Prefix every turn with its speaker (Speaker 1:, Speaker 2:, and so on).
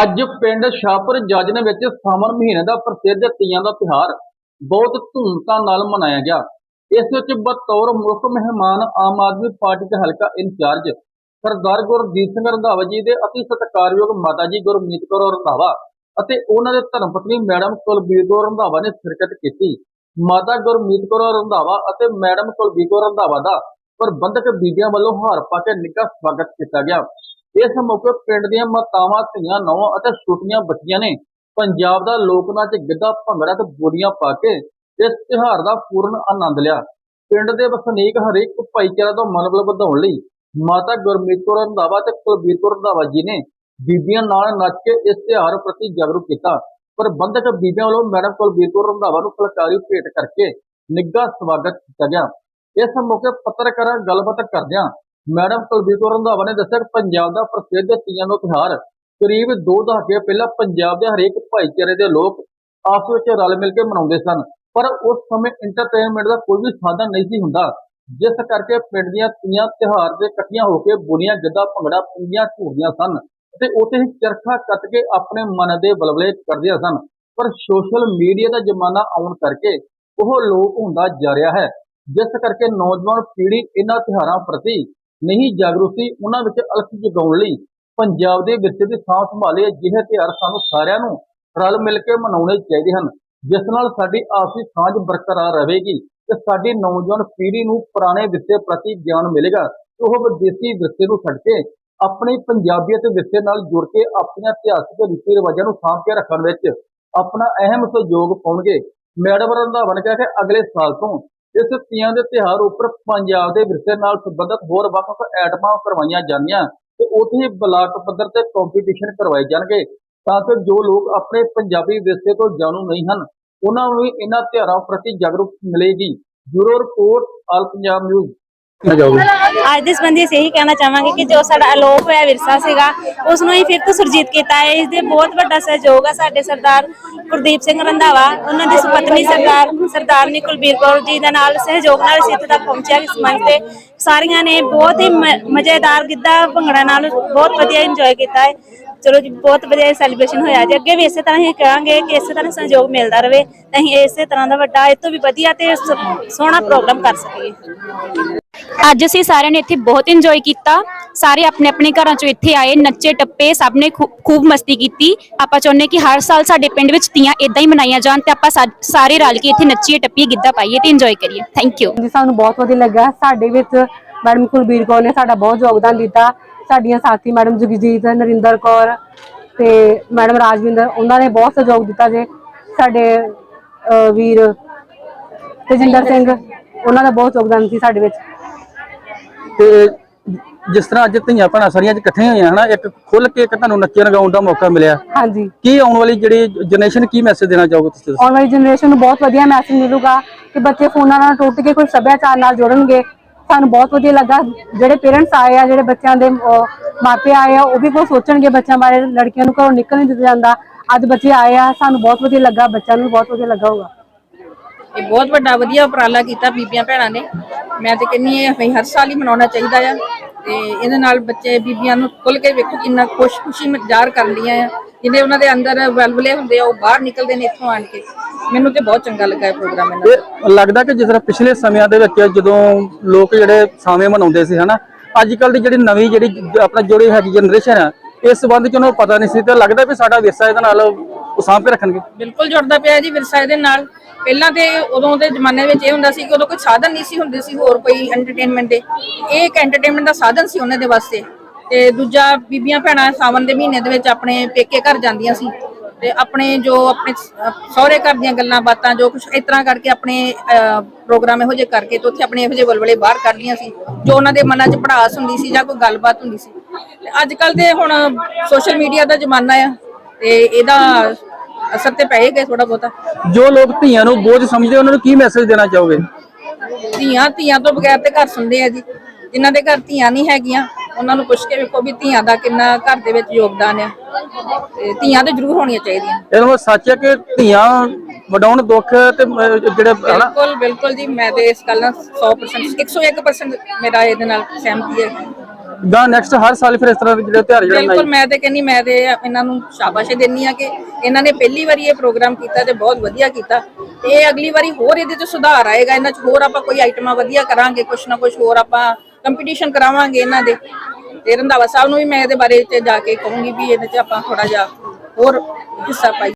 Speaker 1: ਅੱਜ ਪਿੰਡ ਸ਼ਾਹਪੁਰ ਜੱਜਨ ਵਿੱਚ ਸਾਵਣ ਮਹੀਨੇ ਦਾ ਪ੍ਰਸਿੱਧ ਤੀਆਂ ਦਾ ਤਿਉਹਾਰ ਬਹੁਤ ਧੂਮਧਾਮ ਨਾਲ ਮਨਾਇਆ ਗਿਆ। ਇਸ ਵਿੱਚ ਬਤੌਰ ਮੁੱਖ ਮਹਿਮਾਨ ਆਮ ਆਦਮੀ ਪਾਰਟੀ ਦੇ ਹਲਕਾ ਇੰਚਾਰਜ ਸਰਦਾਰ ਗੁਰਜੀਤ ਸਿੰਘ ਰੰਧਾਵਾ ਜੀ ਦੇ ਅਤੀ ਸਤਿਕਾਰਯੋਗ ਮਾਤਾ ਜੀ ਗੁਰਮੀਤ ਕੌਰ ਰੰਧਾਵਾ ਅਤੇ ਉਹਨਾਂ ਦੇ ਧਰਮ ਪਤਨੀ ਮੈਡਮ ਕੁਲਬੀਰ ਕੌਰ ਰੰਧਾਵਾ ਨੇ ਸ਼ਿਰਕਤ ਕੀਤੀ। ਮਾਤਾ ਗੁਰਮੀਤ ਕੌਰ ਰੰਧਾਵਾ ਅਤੇ ਮੈਡਮ ਕੁਲਬੀਰ ਕੌਰ ਰੰਧਾਵਾ ਦਾ ਪ੍ਰਬੰਧਕ ਬੀਬੀਆਂ ਵੱਲੋਂ ਹਾਰ ਪਾ ਕੇ ਨਿੱਘਾ ਸਵਾਗਤ ਕੀਤਾ ਗਿਆ। ਇਸ ਮੌਕੇ ਪਿੰਡ ਦੀਆਂ ਮਾਤਾਵਾਂ, ਧੀਆਂ ਨੌਂ ਅਤੇ ਛੋਟੀਆਂ ਬੱਚੀਆਂ ਨੇ ਪੰਜਾਬ ਦਾ ਲੋਕ ਨਾਚ ਗਿੱਧਾ, ਭੰਗੜਾ ਤੇ ਬੋਲੀਆਂ ਪਾ ਕੇ ਇਸ ਤਿਉਹਾਰ ਦਾ ਪੂਰਨ ਆਨੰਦ ਲਿਆ। ਪਿੰਡ ਦੇ ਵਸਨੀਕ ਹਰੇਕ ਭਾਈਚਾਰਾ ਤੋਂ ਮਨੋਬਲ ਵਧਾਉਣ ਲਈ ਮਾਤਾ ਗੁਰਮੀਤ ਕੌਰ ਰੰਧਾਵਾ ਤੇ ਕੁਲਬੀਰ ਕੌਰ ਰੰਧਾਵਾ ਜੀ ਨੇ ਬੀਬੀਆਂ ਨਾਲ ਨੱਚ ਕੇ ਇਸ ਤਿਉਹਾਰ ਪ੍ਰਤੀ ਜਾਗਰੂਕ ਕੀਤਾ। ਪ੍ਰਬੰਧਕ ਬੀਬੀਆਂ ਵੱਲੋਂ ਮੈਡਮ ਕੁਲਬੀਰ ਕੌਰ ਰੰਧਾਵਾ ਨੂੰ ਫੁਲਕਾਰੀ, ਭੇਟ ਕਰਕੇ ਨਿੱਘਾ ਸਵਾਗਤ ਕੀਤਾ ਗਿਆ। ਇਸ ਮੌਕੇ ਪੱਤਰਕਾਰਾਂ ਗੱਲਬਾਤ ਕਰਦਿਆਂ ਮੈਡਮ ਕੁਲਦੀਪ ਕੌਰ ਰੰਧਾਵਾ ਨੇ ਦੱਸਿਆ ਕਿ ਪੰਜਾਬ ਦਾ ਪ੍ਰਸਿੱਧ ਤੀਆਂ ਦਾ ਤਿਉਹਾਰ ਕਰੀਬ ਦੋ ਦਹਾਕੇ ਪਹਿਲਾਂ ਪੰਜਾਬ ਦੇ ਹਰੇਕ ਭਾਈਚਾਰੇ ਦੇ ਲੋਕ ਆਪਸ ਵਿੱਚ ਰਲ ਮਿਲ ਕੇ ਮਨਾਉਂਦੇ ਸਨ। ਪਰ ਉਸ ਸਮੇਂ ਇੰਟਰਟੇਨਮੈਂਟ ਦਾ ਕੋਈ ਵੀ ਸਾਧਨ ਨਹੀਂ ਸੀ ਹੁੰਦਾ। ਜਿਸ ਕਰਕੇ ਪਿੰਡ ਦੀਆਂ ਤੀਆਂ ਤਿਉਹਾਰ ਦੇ ਇਕੱਠੀਆਂ ਹੋ ਕੇ ਬੋਲੀਆਂ ਗਿੱਧਾ ਭੰਗੜਾ ਪੁੰਗੀਆਂ ਝੂੜਦੀਆਂ ਸਨ ਤੇ ਉੱਥੇ ਹੀ ਚਰਖਾ ਕੱਟ ਕੇ ਆਪਣੇ ਮਨ ਦੇ ਬਲਬਲੇ ਕਰਦੀਆਂ ਸਨ। ਪਰ ਸੋਸ਼ਲ ਮੀਡੀਆ ਦਾ ਜ਼ਮਾਨਾ ਆਉਣ ਕਰਕੇ ਉਹ ਲੋਪ ਹੁੰਦਾ ਜਾ ਰਿਹਾ ਹੈ। ਜਿਸ ਕਰਕੇ ਨੌਜਵਾਨ ਪੀੜ੍ਹੀ ਇਹਨਾਂ ਤਿਉਹਾਰਾਂ ਪ੍ਰਤੀ ਨਹੀਂ ਜਾਗਰੂਕ ਸੀ ਉਹਨਾਂ ਵਿੱਚ ਅਲਖ ਜਗਾਉਣ ਲਈ ਪੰਜਾਬ ਦੇ ਵਿਰਸੇ ਦੀ ਸਾਂਭ ਸੰਭਾਲੇ ਅਜਿਹੇ ਤਿਉਹਾਰ ਸਾਨੂੰ ਸਾਰਿਆਂ ਨੂੰ ਰਲ ਮਿਲ ਕੇ ਮਨਾਉਣੇ ਚਾਹੀਦੇ ਹਨ, ਜਿਸ ਨਾਲ ਸਾਡੀ ਆਪਸੀ ਸਾਂਝ ਬਰਕਰਾਰ ਰਹੇਗੀ ਤੇ ਸਾਡੀ ਨੌਜਵਾਨ ਪੀੜ੍ਹੀ ਨੂੰ ਪੁਰਾਣੇ ਵਿਰਸੇ ਪ੍ਰਤੀ ਗਿਆਨ ਮਿਲੇਗਾ ਉਹ ਵਿਦੇਸ਼ੀ ਵਿਰਸੇ ਨੂੰ ਛੱਡ ਕੇ ਆਪਣੀ ਪੰਜਾਬੀਅਤ ਵਿਰਸੇ ਨਾਲ ਜੁੜ ਕੇ ਆਪਣੀਆਂ ਇਤਿਹਾਸਕ ਰੀਤੀ ਰਿਵਾਜਾਂ ਨੂੰ ਸਾਂਭ ਕੇ ਰੱਖਣ ਵਿੱਚ ਆਪਣਾ ਅਹਿਮ ਸਹਿਯੋਗ ਪਾਉਣਗੇ। ਮੈਡਮ ਰੰਧਾਵਾ ਨੇ ਕਿਹਾ ਕਿ ਅਗਲੇ ਸਾਲ ਤੋਂ ਇਸ ਤੀਆਂ ਦੇ ਤਿਉਹਾਰ ਉੱਪਰ ਪੰਜਾਬ ਦੇ ਵਿਰਸੇ ਨਾਲ ਸੰਬੰਧਿਤ ਹੋਰ ਵੱਖ-ਵੱਖ ਐਟਮਾਂ ਕਰਵਾਈਆਂ ਜਾਣੀਆਂ ਤੇ ਉੱਥੇ ਹੀ ਬਲਾਕ ਪੱਧਰ ਤੇ ਕੰਪੀਟੀਸ਼ਨ ਕਰਵਾਏ ਜਾਣਗੇ। ਤਾਂ ਕਿ ਜੋ ਲੋਕ ਆਪਣੇ ਪੰਜਾਬੀ ਵਿਰਸੇ ਤੋਂ ਜਾਣੂ ਨਹੀਂ ਹਨ, ਉਹਨਾਂ ਨੂੰ ਵੀ ਇਹਨਾਂ ਤਿਉਹਾਰਾਂ ਪ੍ਰਤੀ ਜਾਗਰੂਕ ਮਿਲੇਗੀ। Bureau report, all Punjab news.
Speaker 2: ਅੱਜ ਦੇ ਸੰਬੰਧੀ ਅਸੀਂ ਇਹੀ ਕਹਿਣਾ ਚਾਹਾਂਗੇ ਕਿ ਜੋ ਸਾਡਾ ਅਲੋਪ ਹੋਇਆ ਵਿਰਸਾ ਸੀਗਾ ਉਸ ਨੂੰ ਹੀ ਫਿਰ ਤੋਂ ਸੁਰਜੀਤ ਕੀਤਾ ਹੈ। ਇਸ ਦੇ ਬਹੁਤ ਵੱਡਾ ਸਹਿਯੋਗ ਆ ਸਾਡੇ ਸਰਦਾਰ ਗੁਰਦੀਪ ਸਿੰਘ ਰੰਧਾਵਾ, ਉਹਨਾਂ ਦੀ ਸੁਪਤਨੀ ਸਰਦਾਰ ਸਰਦਾਰਨੀ ਕੁਲਬੀਰ ਕੌਰ ਜੀ ਦੇ ਨਾਲ ਸਹਿਯੋਗ ਨਾਲ ਅਸੀਂ ਇੱਥੇ ਤੱਕ ਪਹੁੰਚਿਆ ਇਸ ਮੰਚ ਤੇ। ਸਾਰੀਆਂ ਨੇ ਬਹੁਤ ਹੀ ਮ- ਮਜ਼ੇਦਾਰ ਗਿੱਧਾ ਭੰਗੜਾ ਨਾਲ ਬਹੁਤ ਵਧੀਆ ਇੰਜੋਏ ਕੀਤਾ ਹੈ। ਚਲੋ ਜੀ ਬਹੁਤ ਵਧੀਆ ਸੈਲੀਬ੍ਰੇਸ਼ਨ ਹੋਇਆ ਜੀ। ਅੱਗੇ ਵੀ ਇਸੇ ਤਰ੍ਹਾਂ ਹੀ ਕਹਾਂਗੇ ਕਿ ਇਸੇ ਤਰ੍ਹਾਂ ਸਹਿਯੋਗ ਮਿਲਦਾ ਰਹੇ। ਤਾਂ ਅਸੀਂ ਇਸੇ ਤਰ੍ਹਾਂ ਦਾ ਵੱਡਾ ਇਹ ਤੋਂ ਵੀ ਵਧੀਆ ਤੇ ਸ- ਸੋਹਣਾ ਪ੍ਰੋਗਰਾਮ ਕਰ ਸਕੀਏ।
Speaker 3: ਅੱਜ ਅਸੀਂ ਸਾਰਿਆਂ ਨੇ ਇੱਥੇ ਬਹੁਤ ਇੰਜੋਏ ਕੀਤਾ। ਸਾਰੇ ਆਪਣੇ ਆਪਣੇ ਘਰਾਂ ਚੋਂ ਇੱਥੇ ਆਏ ਨੱਚੇ ਟੱਪੇ ਸਭ ਨੇ ਖੂ- ਖੂਬ ਮਸਤੀ ਕੀਤੀ। ਆਪਾਂ ਚਾਹੁੰਦੇ ਕਿ ਹਰ ਸਾਲ ਸਾਡੇ ਪਿੰਡ ਵਿੱਚ ਤੀਆਂ ਇਦਾਂ ਹੀ ਮਨਾਈਆਂ ਜਾਣ ਤੇ ਆਪਾਂ ਸਾ- ਸਾਰੇ ਰਲ ਕੇ ਇੱਥੇ ਨੱਚੀਏ ਟੱਪੀਏ ਗਿੱਧਾ ਪਾਈਏ ਤੇ ਇੰਜੋਏ ਕਰੀਏ। ਥੈਂਕ ਯੂ
Speaker 4: ਜੀ ਸਾਨੂੰ ਬਹੁਤ ਵਧੀਆ ਲੱਗਾ ਸਾਡੇ ਵਿੱਚ ਮੈਡਮ ਕੁਲਬੀਰ ਕੌਰ ਨੇ ਸਾਡਾ ਬਹੁਤ ਯੋਗਦਾਨ ਦਿੱਤਾ। ਸਾਡੀਆਂ ਸਾਥੀ ਮੈਡਮ ਜਗਜੀਤ ਨਰਿੰਦਰ ਕੌਰ ਤੇ ਮੈਡਮ ਰਾਜਵਿੰਦਰ ਉਹਨਾਂ ਨੇ ਬਹੁਤ ਸਹਿਯੋਗ ਦਿੱਤਾ ਜੇ। ਸਾਡੇ ਵੀਰ ਤੇਜਿੰਦਰ ਸਿੰਘ ਉਹਨਾਂ ਦਾ ਬਹੁਤ ਯੋਗਦਾਨ ਸੀ ਸਾਡੇ ਵਿੱਚ।
Speaker 5: ਤੇ ਜਿਸ ਤਰ੍ਹਾਂ ਅੱਜ ਧੀਆਂ ਭੈਣਾਂ ਸਾਰੀਆਂ ਇਕੱਠੀਆਂ ਹੋਈਆਂ ਹਨਾ ਇੱਕ ਖੁੱਲ ਕੇ ਇੱਕ ਤੁਹਾਨੂੰ ਨੱਚਣ ਲਗਾਉਣ ਦਾ ਮੌਕਾ ਮਿਲਿਆ।
Speaker 4: ਹਾਂਜੀ।
Speaker 5: ਕੀ ਆਉਣ ਵਾਲੀ ਜਿਹੜੀ ਜਨਰੇਸ਼ਨ ਕੀ ਮੈਸੇਜ ਦੇਣਾ ਚਾਹੋਗੇ ਤੁਸੀਂ
Speaker 4: ਆਉਣ ਵਾਲੀ ਜਨਰੇਸ਼ਨ ਨੂੰ ਬਹੁਤ ਵਧੀਆ ਮੈਸੇਜ ਮਿਲੂਗਾ ਕਿ ਬੱਚੇ ਫੋਨਾਂ ਨਾਲ ਟੁੱਟ ਕੇ ਕੋਈ ਸੱਭਿਆਚਾਰ ਨਾਲ ਜੁੜਨਗੇ। ਸਾਨੂੰ ਬਹੁਤ ਵਧੀਆ ਲੱਗਾ। ਜਿਹੜੇ ਪੇਰੈਂਟਸ ਆਏ ਆ, ਜਿਹੜੇ ਬੱਚਿਆਂ ਦੇ ਮਾਪੇ ਆਏ ਆ, ਉਹ ਵੀ ਬਹੁਤ ਸੋਚਣਗੇ ਬੱਚਿਆਂ ਬਾਰੇ। ਲੜਕੀਆਂ ਨੂੰ ਘਰੋਂ ਨਿਕਲ ਦਿੱਤਾ ਜਾਂਦਾ। ਅੱਜ ਬੱਚੇ ਆਏ ਆ, ਸਾਨੂੰ ਬਹੁਤ ਵਧੀਆ ਲੱਗਾ। ਬੱਚਿਆਂ ਨੂੰ ਬਹੁਤ ਵਧੀਆ ਲੱਗਾ ਹੋਊਗਾ।
Speaker 6: ਇਹ ਬਹੁਤ ਵੱਡਾ ਵਧੀਆ ਉਪਰਾਲਾ ਕੀਤਾ ਬੀਬੀਆਂ ਭੈਣਾਂ ਨੇ। ਮੈਂ ਤੇ ਕਹਿੰਨੀ ਆ ਵੀ ਹਰ ਸਾਲ ਹੀ ਮਨਾਉਣਾ ਚਾਹੀਦਾ ਆ। ਤੇ ਇਹਦੇ ਨਾਲ ਬੱਚੇ ਬੀਬੀਆਂ ਨੂੰ ਖੁੱਲ ਕੇ ਵੇਖੋ ਕਿੰਨਾ ਖੁਸ਼ ਖੁਸ਼ੀ ਜ਼ਾਹਰ ਕਰਦੀਆਂ ਆ। ਜਿਹਨੇ ਉਹਨਾਂ ਦੇ ਅੰਦਰ ਵਲਵਲੇ ਹੁੰਦੇ ਆ ਉਹ ਬਾਹਰ ਨਿਕਲਦੇ ਨੇ ਇੱਥੋਂ ਆਣ ਕੇ। ਮੈਨੂੰ ਤੇ ਬਹੁਤ ਚੰਗਾ ਲੱਗਾ ਇਹ ਪ੍ਰੋਗਰਾਮ ਇਹਨਾਂ ਦਾ।
Speaker 5: ਇਹ ਲੱਗਦਾ ਕਿ ਜਿਸ ਤਰ੍ਹਾਂ ਪਿਛਲੇ ਸਮਿਆਂ ਦੇ ਵਿੱਚ ਜਦੋਂ ਲੋਕ ਜਿਹੜੇ ਸਾਵੇਂ ਮਨਾਉਂਦੇ ਸੀ ਹਨਾ ਅੱਜ ਕੱਲ ਦੀ ਜਿਹੜੀ ਨਵੀਂ ਜਿਹੜੀ ਆਪਣਾ ਜਿਹੜੀ ਹੈਗੀ ਜਨਰੇਸ਼ਨ ਆ ਇਸ ਸੰਬੰਧ ਚ ਉਹਨੂੰ ਪਤਾ ਨਹੀਂ ਸੀ ਤੇ ਲੱਗਦਾ ਵੀ ਸਾਡਾ ਵਿਰਸਾ ਇਹਦੇ ਨਾਲ ਉਹ ਸਾਂਭ ਕੇ ਰੱਖਣਗੇ।
Speaker 6: ਬਿਲਕੁਲ ਜੁੜਦਾ ਪਿਆ ਜੀ ਵਿਰਸਾ ਇਹਦੇ ਨਾਲ। ਪਹਿਲਾਂ ਤੇ ਉਦੋਂ ਦੇ ਜ਼ਮਾਨੇ ਵਿੱਚ ਇਹ ਹੁੰਦਾ ਸੀ ਕਿ ਉਦੋਂ ਕੋਈ ਸਾਧਨ ਨਹੀਂ ਸੀ ਹੁੰਦੇ ਸੀ ਹੋਰ ਕੋਈ ਐਂਟਰਟੇਨਮੈਂਟ ਦੇ। ਇਹ ਇੱਕ ਐਂਟਰਟੇਨਮੈਂਟ ਦਾ ਸਾਧਨ ਸੀ ਉਹਨਾਂ ਦੇ ਵਾਸਤੇ। ਤੇ ਦੂਜਾ ਬੀਬੀਆਂ ਭੈਣਾਂ ਸਾਵਨ ਦੇ ਮਹੀਨੇ ਦੇ ਵਿੱਚ ਆਪਣੇ ਪੇਕੇ ਘਰ ਜਾਂਦੀਆਂ ਸੀ ਤੇ ਆਪਣੇ ਜੋ ਆਪਣੇ ਸਹੁਰੇ ਘਰ ਦੀਆਂ ਗੱਲਾਂ ਬਾਤਾਂ ਜੋ ਕੁਝ ਇਸ ਤਰ੍ਹਾਂ ਕਰਕੇ ਆਪਣੇ ਪ੍ਰੋਗਰਾਮ ਇਹੋ ਜਿਹੇ ਕਰਕੇ ਤੇ ਉੱਥੇ ਆਪਣੇ ਇਹੋ ਜਿਹੇ ਵਲਵਲੇ ਬਾਹਰ ਕੱਢਦੀਆਂ ਸੀ ਜੋ ਉਹਨਾਂ ਦੇ ਮਨਾਂ 'ਚ ਭੜਾਸ ਹੁੰਦੀ ਸੀ ਜਾਂ ਕੋਈ ਗੱਲਬਾਤ ਹੁੰਦੀ ਸੀ। ਤੇ ਅੱਜ ਕੱਲ ਦੇ ਹੁਣ ਸੋਸ਼ਲ ਮੀਡੀਆ ਦਾ ਜ਼ਮਾਨਾ ਆ ਤੇ ਇਹਦਾ ਅਸਰ ਤੇ ਪੈ ਹੀ ਗਏ ਥੋੜਾ ਬਹੁਤਾ।
Speaker 5: ਜੋ ਲੋਕ ਧੀਆਂ ਨੂੰ ਬੋਝ ਸਮਝਦੇ ਉਹਨਾਂ ਨੂੰ ਕੀ ਮੈਸੇਜ ਦੇਣਾ ਚਾਹੋਗੇ?
Speaker 6: ਧੀਆਂ ਧੀਆਂ ਤੋਂ ਬਗੈਰ ਤੇ ਘਰ ਸੁਣਦੇ ਆ ਜੀ। ਜਿਨ੍ਹਾਂ ਦੇ ਘਰ ਧੀਆਂ ਨਹੀਂ ਹੈਗੀਆਂ ਉਹਨਾਂ ਨੂੰ ਪੁੱਛ ਕੇ ਵੇਖੋ ਵੀ ਧੀਆਂ ਦਾ ਕਿੰਨਾ ਘਰ ਦੇ ਵਿੱਚ ਯੋਗਦਾਨ ਆ। ਤੇ ਧੀਆਂ ਤੇ ਜ਼ਰੂਰ ਹੋਣੀਆਂ ਚਾਹੀਦੀਆਂ।
Speaker 5: ਇਹਦਾ ਮਤਲਬ ਸੱਚ ਹੈ ਕਿ ਧੀਆਂ ਵਡਾਉਣ ਦੁੱਖ ਤੇ ਜਿਹੜੇ
Speaker 6: ਬਿਲਕੁਲ ਬਿਲਕੁਲ ਜੀ। ਮੈਂ ਤੇ ਇਸ ਗੱਲ ਨਾਲ 100% 101% ਮੇਰਾ ਇਹਦੇ ਨਾਲ ਸਹਿਮਤੀ ਹੈ।
Speaker 5: ਦਾ ਨੈਕਸਟ ਹਰ ਸਾਲ ਫਿਰ ਇਸ ਤਰ੍ਹਾਂ ਦੇ ਜਿਹੜੇ ਤਿਉਹਾਰ ਜਿਹੜੇ
Speaker 6: ਬਿਲਕੁਲ ਮੈਂ ਤੇ ਕਹਿੰਨੀ ਮੈਂ ਤੇ ਇਹਨਾਂ ਨੂੰ ਸ਼ਾਬਾਸ਼ ਦੇਣੀ ਆ ਕਿ ਇਹਨਾਂ ਨੇ ਪਹਿਲੀ ਵਾਰੀ ਇਹ ਪ੍ਰੋਗਰਾਮ ਕੀਤਾ ਤੇ ਬਹੁਤ ਵਧੀਆ ਕੀਤਾ। ਤੇ ਅਗਲੀ ਵਾਰੀ ਹੋਰ ਇਹਦੇ 'ਚ ਸੁਧਾਰ ਆਏਗਾ। ਇਹਨਾਂ 'ਚ ਹੋਰ ਆਪਾਂ ਕੋਈ ਆਈਟਮਾਂ ਵਧੀਆ ਕਰਾਂਗੇ ਕੁਛ ਨਾ ਕੁਛ ਹੋਰ ਆਪਾਂ ਕੰਪੀਟੀਸ਼ਨ ਕਰਾਵਾਂਗੇ ਇਹਨਾਂ ਦੇ। ਤੇ ਰੰਧਾਵਾ ਸਾਹਿਬ ਨੂੰ ਵੀ ਮੈਂ ਇਹਦੇ ਬਾਰੇ ਤੇ ਜਾ ਕੇ ਕਹੂੰਗੀ ਵੀ ਇਹਦੇ 'ਚ ਆਪਾਂ ਥੋੜਾ ਜਿਹਾ ਹੋਰ ਹਿੱਸਾ ਪਾਈ